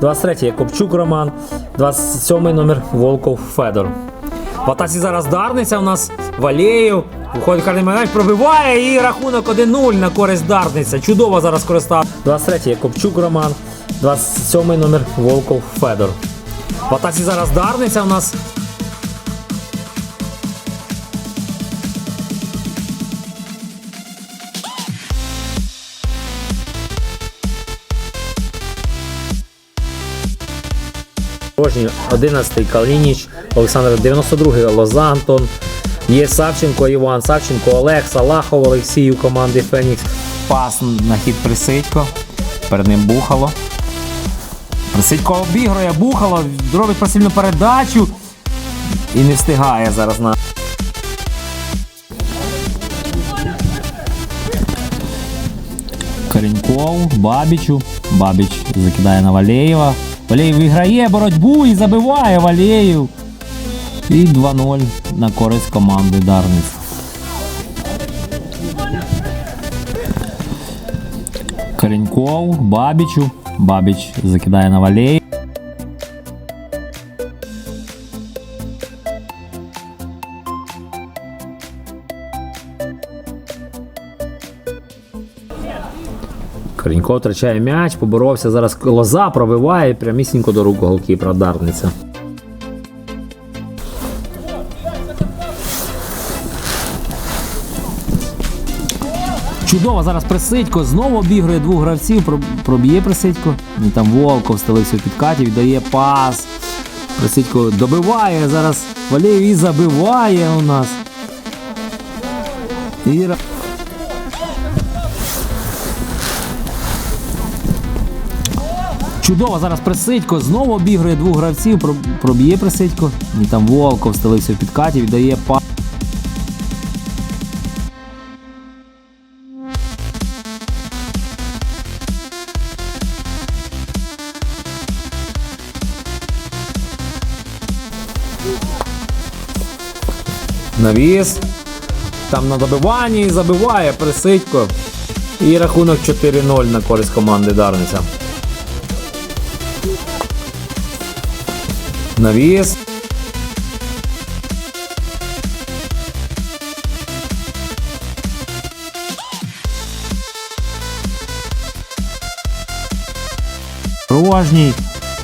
23 Копчук Роман, 27-й номер Волков Федор. В атаці зараз Дарниця у нас Валєєв. Виходить карний майданчик, пробиває і рахунок 1-0 на користь Дарниця. Чудово зараз користав. 23 Копчук Роман, 27-й номер Волков Федор. В атаці зараз Дарниця у нас Порожній 11-й Калініч, Олександр 92-й Лоза Антон. Є Савченко, Іван Савченко, Олег, Салахов, Олексій у команди Фенікс. Пас на хід Присидько. Перед ним Бухало. Присидько обігрує, Бухало, робить просильну передачу. І не встигає зараз на. Кореньков, Бабічу. Бабіч закидає на Валєєва. Валєєв виграє боротьбу і забиває Валєєв. І 2-0 на користь команди Дарниць. Кореньков, Бабічу. Бабіч закидає на Валєєва. Коренько втрачає м'яч, поборовся. Зараз лоза пробиває прямісінько до рук голкіпера Дарниця. Чудово, зараз Присидько знову обігрує двох гравців, проб'є Присидько. І там Волков стелився в підкаті, віддає пас. Присидько добиває, зараз Валєєв і забиває у нас. І... Чудово, зараз Присидько знову обігрує двох гравців, проб'є Присидько. І там Волков стелився в підкаті, віддає пас. Навіс. Там на добиванні забиває Присидько. І рахунок 4-0 на користь команди Дарниця. Навіс. Порожній.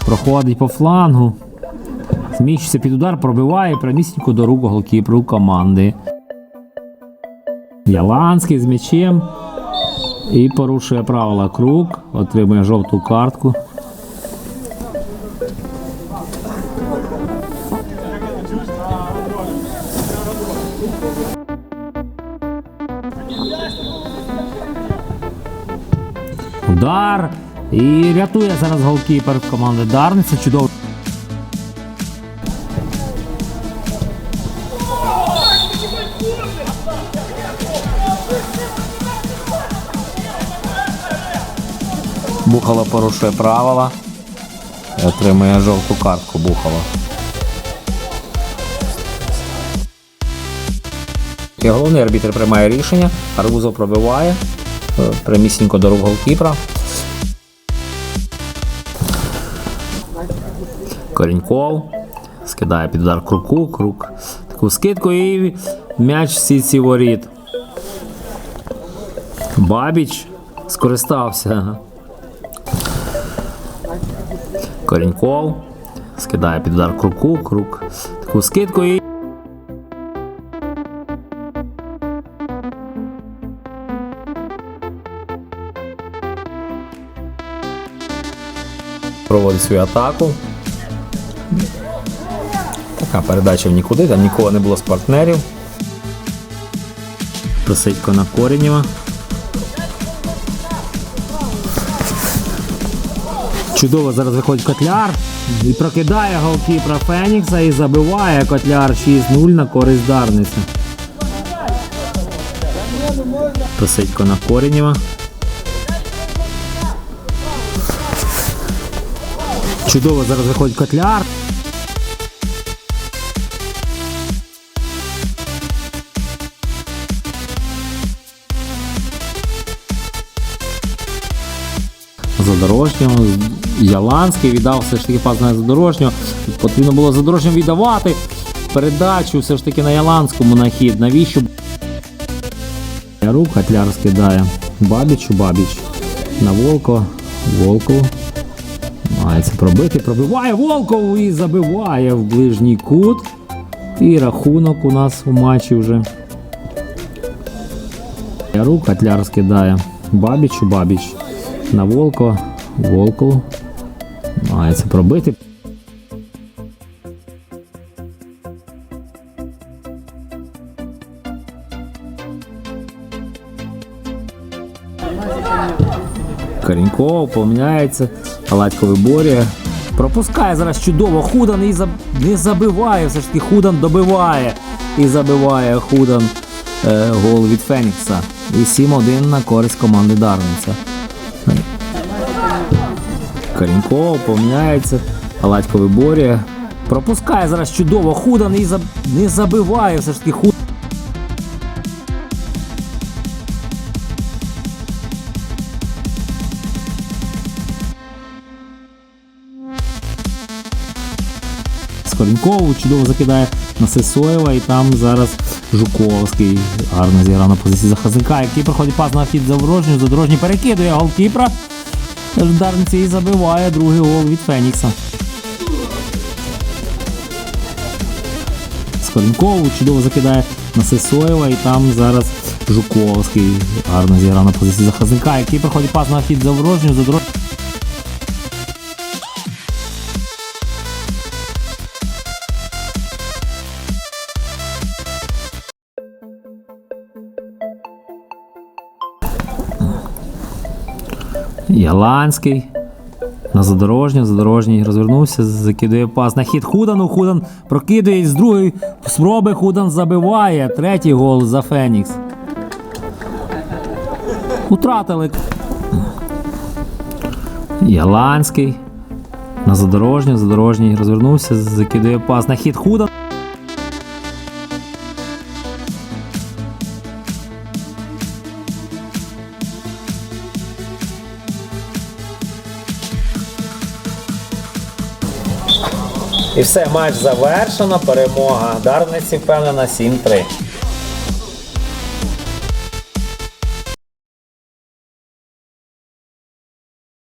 Проходить по флангу. Зміщується під удар, пробиває прямісінько до рук голкіперу команди. Яланський з м'ячем. І порушує правила круг, отримує жовту картку. Удар. І рятує зараз голкіпер команди Дарниця. Чудово. Бухало порушує правила. І отримує жовту картку Бухало. І головний арбітр приймає рішення. Арбузов пробиває. Прямісінько до голкіпера. Коріньков. Скидає під удар круку, крук. Таку скидку і м'яч в сітці воріт. Бабіч скористався. Коріньков. Скидає під удар круку, крук. Таку скидку і. Проводить свою атаку. Така передача в нікуди, там нікого не було з партнерів. Просидько на Коренєва. Чудово зараз виходить Котляр і прокидає голкіпера Фенікса і забиває Котляр 6-0 на користь Дарниці. Просидько на Коренєва. Чудово зараз виходить Котляр. Задорожнього. Яланський віддав все ж таки пас задорожнього. Потрібно було задорожньому віддавати. Передачу все ж таки на Яланському на хід. Навіщо? Рук Котляр скидає. Бабічу, Бабіч. На Волко. Волков. Мається пробити. Пробиває Волков і забиває в ближній кут. І рахунок у нас у матчі вже. Рук Котляр скидає. Бабічу, Бабіч. На Волко. Волков. Мається пробити. Коріньков поміняється. Палатько виборює. Пропускає зараз чудово. Худан і заб... не забиває. Все ж таки Худан добиває. І забиває Худан е, гол від Фенікса. І 7-1 на користь команди Дарниця. Коріньков поміняється. Палатько виборює. Пропускає зараз чудово. Худан і заб... не забиває. Все ж таки Худан. Скоренькову чудово закидає на Сесоєва і там зараз Жуковський гарно зіграв на позиції захисника, який проходить пас на хід за ворожню, задорожній перекидує голкіпра. Дарниці і забиває другий гол від Фенікса. Скоренькову чудово закидає на Сесоєва і там зараз Жуковський гарно зіграв на позиції захисника, який проходить пас на хід за ворожню, задорожній. Яланський. На задорожню, задорожній розвернувся, закидує пас на хід Худану. Худан прокидує з другої спроби. Худан забиває. Третій гол за Фенікс. Утратили. Яланський. На задорожню, задорожній розвернувся, закидує пас на хід Худан. І все, матч завершено. Перемога. Дарниці впевнена 7-3.